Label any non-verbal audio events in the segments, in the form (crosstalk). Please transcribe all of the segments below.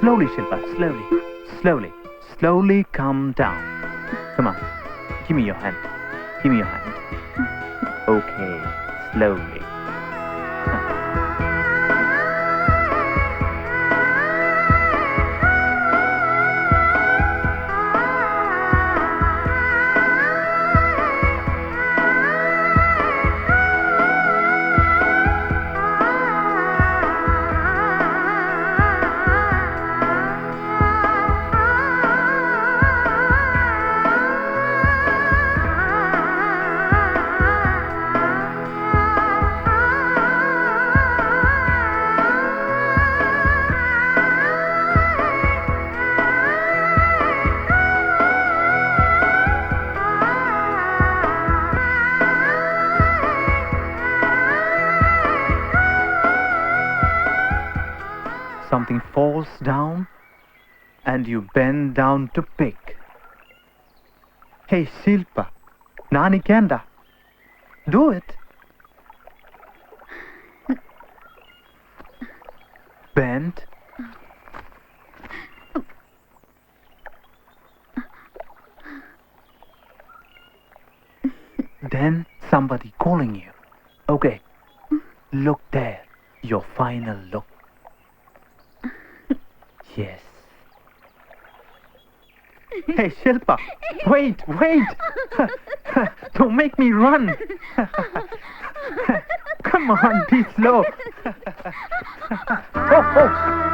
Slowly, Shilpa, slowly, slowly, slowly come down. Come on, give me your hand. Give me your hand. Okay, slowly. Something falls down and you bend down to pick. Hey, Silpa, Nani Kenda, do it. (laughs) Bend. Then somebody calling you. Okay, look there. Your final look. Yes. Hey, Shilpa, wait, wait. (laughs) Don't make me run. (laughs) Come on, be slow. (laughs) oh, oh.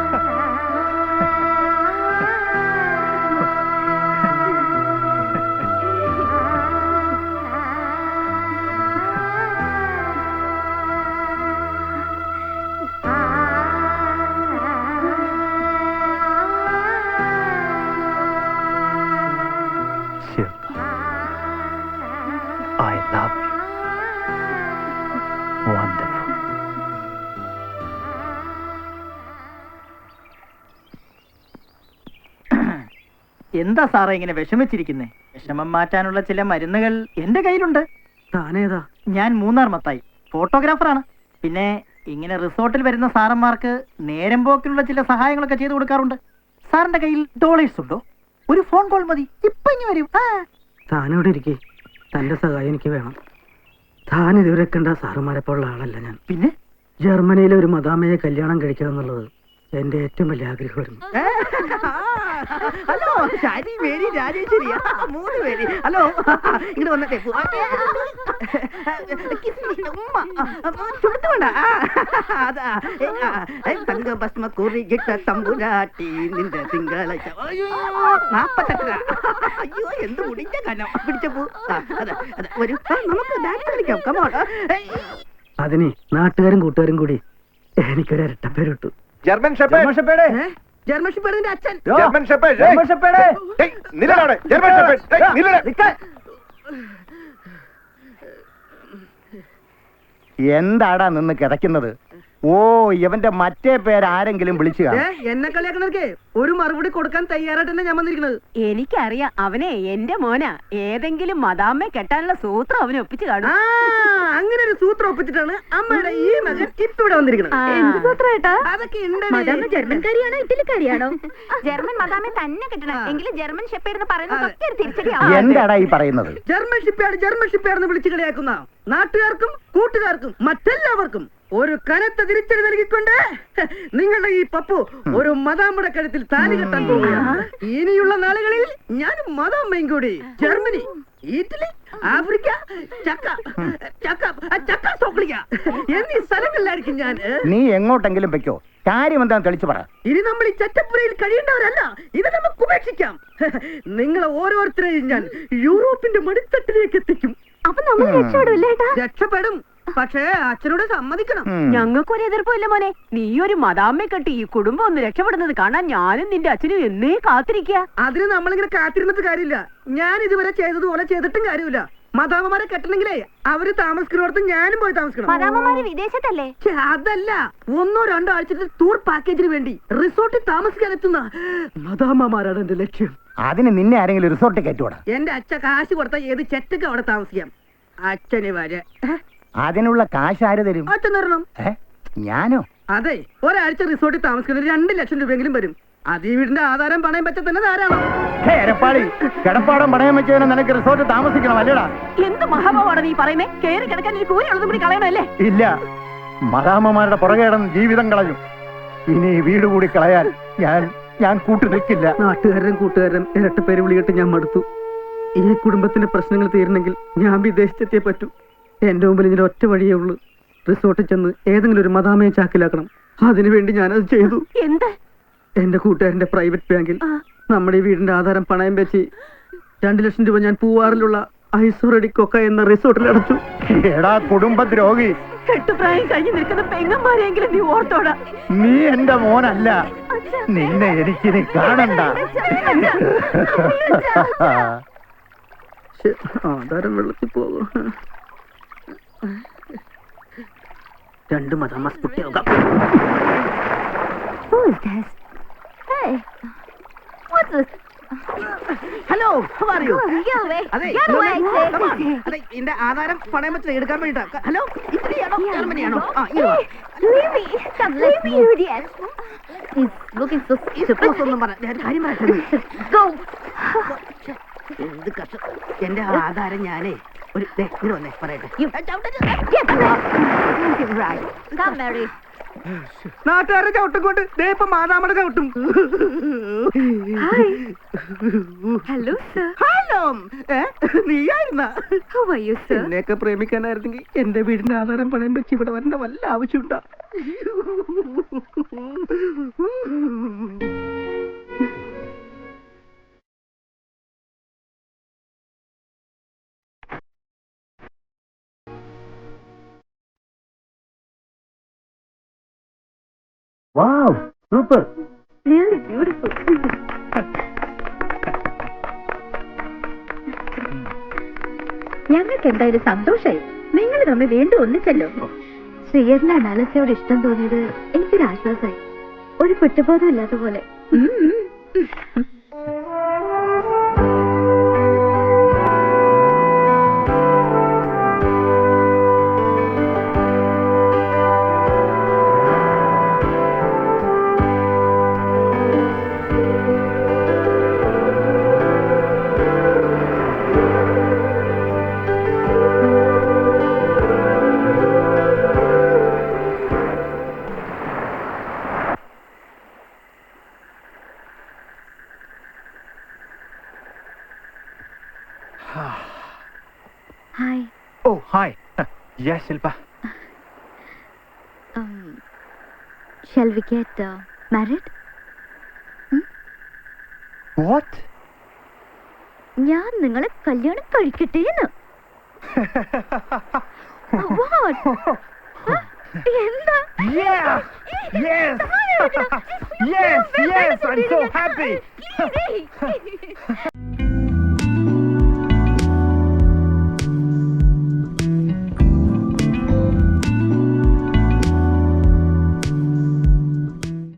I love you. Wonderful. (clears throat) എന്താ സാറേ ഇങ്ങനെ വിഷമിച്ചിരിക്കുന്നേ? വിഷമം മാറ്റാനുള്ള ചില മരുന്നുകൾ എന്റെ കയ്യിലുണ്ട്. താനേതാ? ഞാൻ മൂന്നാർ മത്തായി. ഫോട്ടോഗ്രാഫറാണ്. പിന്നെ ഇങ്ങനെ റിസോർട്ടിൽ വരുന്ന സാറന്മാർക്ക് നേരം പോക്കിനുള്ള ചില സഹായങ്ങളൊക്കെ ചെയ്തു കൊടുക്കാറുണ്ട്. സാറിന്റെ കയ്യിൽ ഡോളേഴ്സ് ഉണ്ടോ? ഒരു ഫോൺ കോൾ മതി. ഇപ്പൊ ഇനി വരും. ആ. താനിവിടെ ഇരിക്കേ. തന്റെ സഹായം എനിക്ക് വേണം. താൻ ഇതുവരെ കണ്ട സാറുമാരെ പോലുള്ള ആളല്ല ഞാൻ. പിന്നെ? ജർമ്മനിയിലെ ഒരു മദാമയെ കല്യാണം കഴിക്കുക എന്നുള്ളത് എന്റെ ഏറ്റവും വലിയ ആഗ്രഹമായിരുന്നു. ഹലോ ശരി മേരി രാജേശ്വരി. മൂന്ന് പേര്. ഹലോ ഇങ്ങോട്ട് വന്നിട്ടേ ചുടുത്തു തങ്ക ഭസ്മ കുറികിട്ട തമ്പുരാട്ടി നിന്റെ തിങ്കള അയ്യോ നാപ്പത്തെട്ടര. അയ്യോ എന്ത് മുടിഞ്ഞ കനം. പിടിച്ച പൂ. അതാ അതാ. നമുക്ക് ഡാൻസ് കളിക്കാം. കമോൺ അതിനെ നാട്ടുകാരും കൂട്ടുകാരും കൂടി എനിക്കൊരു ഇരട്ടപ്പേരിട്ടു ജർമ്മൻ ഷെപ്പേഡ്. ജർമ്മൻ ഷിപ്പേഡിന്റെ അച്ഛൻ. German shepherd. German shepherd. ഏയ്, എന്താടാ നിന്ന് കിടക്കുന്നത്? ഓ ഇവന്റെ മറ്റേ പേര് ആരെങ്കിലും വിളിച്ചു കാണും. എന്നെ കളിയാക്കണർക്കേ ഒരു മറുപടി കൊടുക്കാൻ തയ്യാറായിട്ട് തന്നെ ഞാൻ വന്നിരിക്കുന്നത്? എനിക്കറിയാം അവനെ എന്റെ മോനാ. ഏതെങ്കിലും മദാമ്മയെ കെട്ടാനുള്ള സൂത്രം അവനെ ഒപ്പിച്ചു കാണും. ആ അങ്ങനെ ഒരു സൂത്രം ഒപ്പിച്ചിട്ടാണ് അമ്മയുടെ ഈ മകൻ ഇപ്പൊ ഇവിടെ വന്നിരിക്കുന്നത് എന്ത് സൂത്രം ഏട്ടാ? അതൊക്കെ മദാമ്മ ജർമ്മൻകാരിയാണോ ഇറ്റലിക്കാരിയാണോ (laughs) ജർമ്മൻ മദാമ്മയെ തന്നെ കിട്ടണം. എങ്കിലും ജർമ്മൻ ഷെപ്പേഡ് എന്ന് പറയുന്നതൊക്കെ ഒരു തിരിച്ചടിയാവും എന്താടാ ഈ പറയുന്നത്? ജർമ്മൻ ഷിപ്പേഡ് ജർമ്മൻ ഷിപ്പേഡ് എന്ന് വിളിച്ചു കളിയാക്കുന്ന നാട്ടുകാർക്കും കൂട്ടുകാർക്കും മറ്റെല്ലാവർക്കും ഒരു കനത്ത തിരിച്ചടി നൽകിക്കൊണ്ട് നിങ്ങളുടെ ഈ പപ്പു ഒരു മതാമ്മയുടെ കഴുത്തിൽ താലി കെട്ടാൻ പോവുകയാണ്. ഇനിയുള്ള നാളുകളിൽ ഞാൻ മതാമ്മയും കൂടി. ജർമ്മനി ഇറ്റലി ആഫ്രിക്ക ചക്ക ചക്ക ചക്ക സോക്ലിക്ക എന്നീ സ്ഥലങ്ങളിലായിരിക്കും ഞാൻ. നീ എങ്ങോട്ടെങ്കിലും വെക്കോ. കാര്യം എന്താന്ന് തെളിച്ചു പറ. ഇനി നമ്മൾ ഈ ചറ്റപ്പുരയിൽ കഴിയേണ്ടവരല്ല. ഇത് നമുക്ക് ഉപേക്ഷിക്കാം. നിങ്ങളെ ഓരോരുത്തരെയും ഞാൻ യൂറോപ്പിന്റെ മടിത്തട്ടിലേക്ക് എത്തിക്കും. അപ്പൊ നമ്മൾ രക്ഷപ്പെടും രക്ഷപ്പെടും. പക്ഷേ അച്ഛനോട് സമ്മതിക്കണം. ഞങ്ങൾക്ക് ഞങ്ങൾക്കൊരു എതിർപ്പില്ല മോനെ. നീ ഒരു മദാമ്മ കെട്ടി ഈ കുടുംബം ഒന്ന് രക്ഷപ്പെടുന്നത് കാണാൻ ഞാനും നിന്റെ അച്ഛനും എന്നേ കാത്തിരിക്കുക. അതിന് നമ്മളിങ്ങനെ കാത്തിരുന്നിട്ട് കാര്യമില്ല. ഞാൻ ഇതുവരെ ചെയ്തതുപോലെ ചെയ്തിട്ടും കാര്യമില്ല. മദാമ്മമാരെ കെട്ടണെങ്കിലേ അവർ താമസിക്കുന്നിടത്ത് ഞാനും പോയി താമസിക്കണം. വിദേശത്തല്ലേ? അതല്ല. ഒന്നോ രണ്ടോ ആഴ്ചത്തെ ടൂർ പാക്കേജിന് വേണ്ടി റിസോർട്ടിൽ താമസിക്കാൻ എത്തുന്ന മദാമ്മമാരാണ് എന്റെ ലക്ഷ്യം. അതിന് നിന്നെ ആരെങ്കിലും റിസോർട്ടിൽ കയറ്റുവാടാ? എന്റെ അച്ഛ കാശ് കൊടുത്താൽ ഏത് ചെറ്റക്ക് അവിടെ താമസിക്കാം? അച്ഛനെ വരെ. അതിനുള്ള കാശ് ആര് തരും? അച്ഛൻ തരണം ഏ? ഞാനോ? അതെ ഒരാഴ്ച റിസോർട്ടിൽ താമസിക്കുന്നത് രണ്ട് ലക്ഷം രൂപയെങ്കിലും വരും. അത് ഈ വീടിന്റെ ആധാരം പണയം പറ്റത്തന്നെ തന്നെ ധാരാളം. ഹേ, എരപ്പാളി കിടപ്പാടം പണയം വെച്ചതിന് നിനക്ക് റിസോർട്ട് താമസിക്കണം അല്ലേടാ? എന്ത് മഹാഭാവാണ് നീ പറയുന്നേ? കയറി കിടക്കാൻ ഒരു കൂലി ഉള്ളതും കൂടി കളയണല്ലേ ഇല്ല. മഹാമ്മമാരുടെ പുറകെ കിടന്ന് ജീവിതം കളഞ്ഞു. ഇനി ഈ വീട് കൂടി കളയാൻ ഞാൻ ഞാൻ കൂട്ടു നിൽക്കില്ല. നാട്ടുകാരൻ കൂട്ടുകാരൻ ഇരട്ട പേര് വിളിയിട്ട് ഞാൻ മടുത്തു. ഈ കുടുംബത്തിന്റെ പ്രശ്നങ്ങൾ തീരണമെങ്കിൽ ഞാൻ വിദേശത്തെത്തിയേ പറ്റൂ. എന്റെ മുമ്പിൽ ഇതിന് ഒറ്റ വഴിയേ ഉള്ളൂ. റിസോർട്ടിൽ ചെന്ന് ഏതെങ്കിലും ഒരു മതാമയെ ചാക്കിലാക്കണം. അതിനുവേണ്ടി ഞാനത് ചെയ്തു. എന്ത്? എന്റെ കൂട്ടുകാരന്റെ പ്രൈവറ്റ് ബാങ്കിൽ നമ്മുടെ ഈ വീടിന്റെ ആധാരം പണയം വെച്ച് രണ്ടു ലക്ഷം രൂപ ഞാൻ പൂവാറിലുള്ള ഐസോറടി കൊക്ക എന്ന റിസോർട്ടിൽ അടച്ചു. എടാ കുടുംബദ്രോഹി കെട്ടുപ്രായം കഴിഞ്ഞ് നിൽക്കുന്ന പെങ്ങന്മാരെങ്കിലും നീ ഓർത്തോടാ. നീ എന്റെ മോനല്ല. നിന്നെ എനിക്കിനി കാണണ്ട. (laughs) ആധാരം വെള്ളത്തിൽ പോകും രണ്ടും അത് (laughs) എന്റെ ആധാരം പണയമത്തിൽ എടുക്കാൻ വേണ്ടിട്ടാ ഹലോ എന്ത് കഷ്ട. എന്റെ ആധാരം ഞാനേ ഒരു വന്നേ പറയട്ടെ You get lost. Right. Come, Mary. നാട്ടുകാരെ ചവിട്ടും കൊണ്ട് ദേ ഇപ്പൊ മാതാമയുടെ ചവിട്ടും ഹലോ Hello, sir. ഹലോ നീയായിരുന്നൊക്കെ നീയായിരുന്ന How are you, sir? എന്നെയൊക്കെ പ്രേമിക്കാനായിരുന്നെങ്കിൽ എന്റെ വീടിന്റെ ആധാരം പണയം വെച്ച് ഇവിടെ വരേണ്ട വല്ല ആവശ്യമുണ്ടോ വാവ് സൂപ്പർ Really beautiful. ഞങ്ങൾക്ക് എന്തായാലും സന്തോഷായി? നിങ്ങൾ തമ്മിൽ വീണ്ടും ഒന്നിച്ചല്ലോ. ശ്രീയറിനാണ് അലസയോട് ഇഷ്ടം തോന്നിയത് എനിക്കൊരു ആശ്വാസമായി. ഒരു പെട്ടുബോധം ഇല്ലാത്ത പോലെ yes, Shilpa. get uh, married? Hmm? What? ഞാൻ നിങ്ങളെ കല്യാണം കഴിക്കട്ടെ എന്ന് എന്താ Yeah! Yes! yes, yes, I'm so happy!